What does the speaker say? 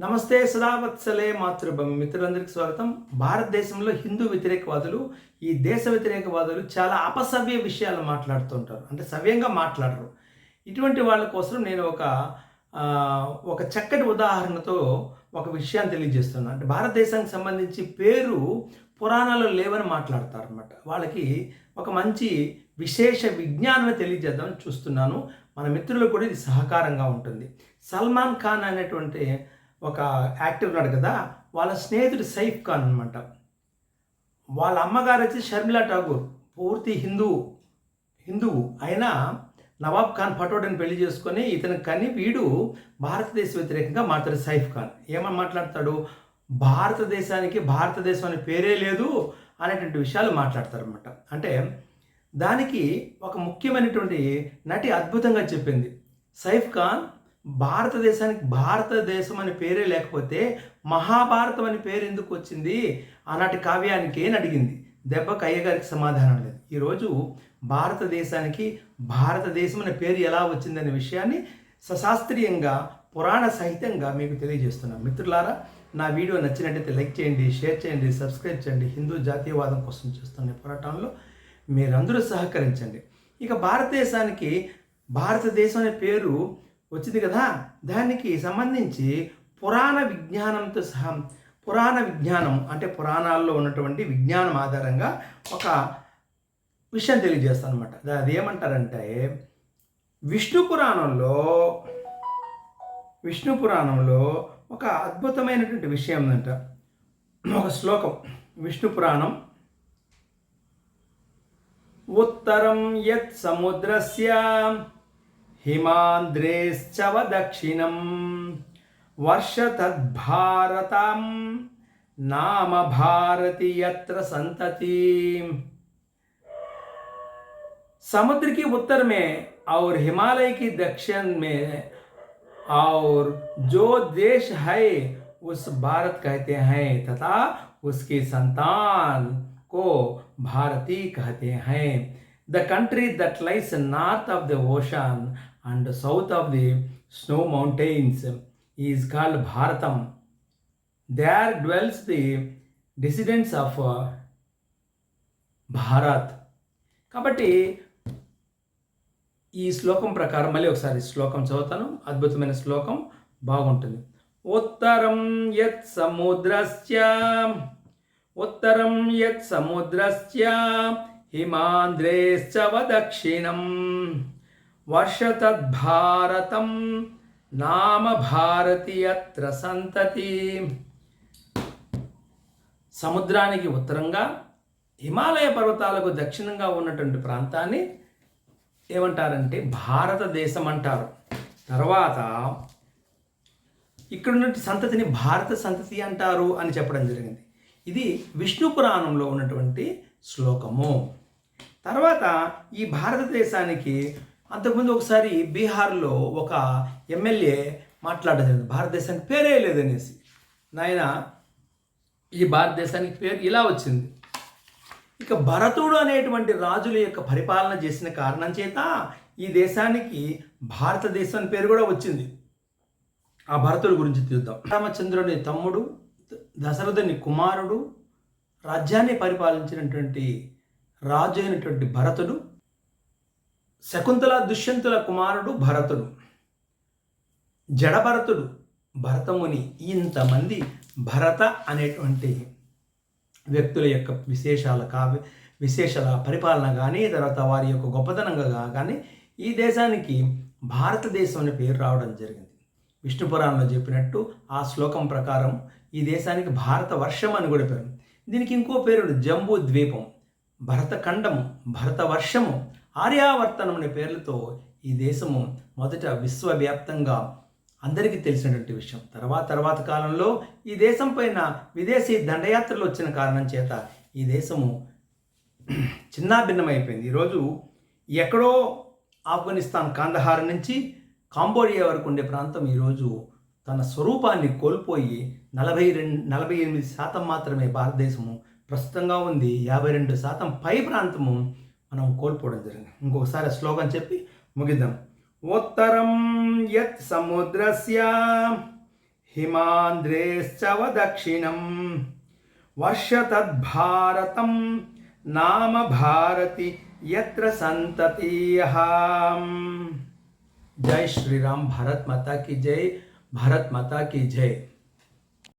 నమస్తే సదావత్సలే మాతృభం మిత్రులందరికీ స్వాగతం. భారతదేశంలో హిందూ వ్యతిరేకవాదులు ఈ దేశ వ్యతిరేకవాదులు చాలా అపసవ్య విషయాలు మాట్లాడుతుంటారు. అంటే సవ్యంగా మాట్లాడరు. ఇటువంటి వాళ్ళ కోసం నేను ఒక ఒక చక్కటి ఉదాహరణతో ఒక విషయాన్ని తెలియజేస్తున్నాను అంటే భారతదేశానికి సంబంధించి పేరు పురాణాల్లో లేవని మాట్లాడతారు అనమాట వాళ్ళకి ఒక మంచి విశేష విజ్ఞానం తెలియజేద్దామని చూస్తున్నాను. మన మిత్రులకు కూడా ఇది సహకారంగా ఉంటుంది. సల్మాన్ ఖాన్ అనేటువంటి ఒక యాక్టర్ ఉన్నాడు కదా వాళ్ళ స్నేహితుడు సైఫ్ ఖాన్ అనమాట వాళ్ళ అమ్మగారు వచ్చి షర్మిలా ఠాగూర్ పూర్తి హిందూ హిందువు అయినా నవాబ్ ఖాన్ పటోడని పెళ్ళి చేసుకొని ఇతను కని వీడు భారతదేశ వ్యతిరేకంగా మాట్లాడు సైఫ్ ఖాన్. ఏమని మాట్లాడతాడు? భారతదేశానికి భారతదేశం అనే పేరే లేదు అనేటువంటి విషయాలు మాట్లాడతారు అనమాట అంటే దానికి ఒక ముఖ్యమైనటువంటి నటి అద్భుతంగా చెప్పింది. సైఫ్ ఖాన్ భారతదేశానికి భారతదేశం అనే పేరే లేకపోతే మహాభారతం అనే పేరు ఎందుకు వచ్చింది? ఆనాటి కావ్యానికి అని అడిగింది. దెబ్బకు అయ్యగారికి సమాధానం లేదు. ఈరోజు భారతదేశానికి భారతదేశం అనే పేరు ఎలా వచ్చిందనే విషయాన్ని సశాస్త్రీయంగా పురాణ సహితంగా మీకు తెలియజేస్తున్నాను. మిత్రులారా నా వీడియో నచ్చినట్టయితే లైక్ చేయండి షేర్ చేయండి సబ్స్క్రైబ్ చేయండి. హిందూ జాతీయవాదం కోసం చేస్తున్న పోరాటంలో మీరందరూ సహకరించండి. ఇక భారతదేశానికి భారతదేశం అనే పేరు వచ్చింది కదా? దానికి సంబంధించి పురాణ విజ్ఞానంతో సహా పురాణ విజ్ఞానం అంటే పురాణాల్లో ఉన్నటువంటి విజ్ఞానం ఆధారంగా ఒక విషయం తెలియజేస్తాను అనమాట అది ఏమంటారంటే విష్ణు పురాణంలో విష్ణు పురాణంలో ఒక అద్భుతమైనటువంటి విషయం ఉందంట. ఒక శ్లోకం విష్ణు పురాణం. ఉత్తరం యత్ సముద్రస్య हिमान्द्रेश्चव दक्षिणं वर्षतद्भारतां नाम भारती यत्र संतति समुद्र की उत्तर में और हिमालय की दक्षिण में और जो देश है, उस भारत कहते हैं तथा उसकी संतान को भारती कहते हैं। The country that lies north of the ocean and south of the snow mountains is called Bharatam. There dwells the descendants of Bharat. కాబట్టి ఈ శ్లోకం ప్రకారం మళ్ళీ ఒకసారి శ్లోకం చదువుతాను. అద్భుతమైన శ్లోకం బాగుంటుంది. ఉత్తరం యత్ సముద్రస్య ఉత్తరం యత్ సముద్రస్య హిమాంద్రేశ్చవ దక్షిణం వర్షతద్భారతం నామ భారతి అత్ర సంతతి సముద్రానికి ఉత్తరంగా హిమాలయ పర్వతాలకు దక్షిణంగా ఉన్నటువంటి ప్రాంతాన్ని ఏమంటారంటే భారతదేశం అంటారు తర్వాత ఇక్కడ ఉన్నటువంటి సంతతిని భారత సంతతి అంటారు అని చెప్పడం జరిగింది. ఇది విష్ణు పురాణంలో ఉన్నటువంటి శ్లోకము. తర్వాత ఈ భారతదేశానికి అంతకుముందు ఒకసారి బీహార్లో ఒక ఎమ్మెల్యే మాట్లాడలేదు భారతదేశానికి పేరే లేదనేసి. నాయన ఈ భారతదేశానికి పేరు ఇలా వచ్చింది. ఇక భరతుడు అనేటువంటి రాజుల యొక్క పరిపాలన చేసిన కారణం చేత ఈ దేశానికి భారతదేశం అని పేరు కూడా వచ్చింది. ఆ భరతుడి గురించి చూద్దాం. రామచంద్రుని తమ్ముడు దశరథుని కుమారుడు రాజ్యాన్ని పరిపాలించినటువంటి రాజు అయినటువంటి భరతుడు శకుంతల దుష్యంతుల కుమారుడు భరతుడు. జడభరతుడు భరతముని ఇంతమంది భరత అనేటువంటి వ్యక్తుల యొక్క విశేషాల కావ్య విశేషాల పరిపాలన కానీ తర్వాత వారి యొక్క గొప్పతనంగా కానీ ఈ దేశానికి భారతదేశం అనే పేరు రావడం జరిగింది. విష్ణు పురాణంలో చెప్పినట్టు ఆ శ్లోకం ప్రకారం ఈ దేశానికి భారత వర్షం అని కూడా పేరు దీనికి ఇంకో పేరు జంబూ ద్వీపం భరతఖండము భరత వర్షము ఆర్యావర్తనం అనే పేర్లతో ఈ దేశము మొదట విశ్వవ్యాప్తంగా అందరికీ తెలిసినటువంటి విషయం. తర్వాత తర్వాత కాలంలో ఈ దేశం పైన విదేశీ దండయాత్రలు వచ్చిన కారణం చేత ఈ దేశము చిన్నాభిన్నమైపోయింది. ఈరోజు ఎక్కడో ఆఫ్ఘనిస్తాన్ కాందహార్ నుంచి కాంబోడియా వరకు ఉండే ప్రాంతం ఈరోజు తన స్వరూపాన్ని కోల్పోయి నలభై రెండు నలభై ఎనిమిది శాతం మాత్రమే భారతదేశము ప్రస్తుతంగా ఉంది. యాభై రెండు శాతం పై ప్రాంతము మనం కోల్పోవడం జరిగింది. ఇంకొకసారి శ్లోకం చెప్పి ముగిద్దాం. ఉత్తరం యత్ సముద్రస్య హిమాంధ్రేశ్చవ దక్షిణం వర్షతద్భారతం నామ భారతి ఎత్ర సంతతీయ. జై శ్రీరామ్ భారత్ మాతా కి జై భారత్ మాతా కి జై.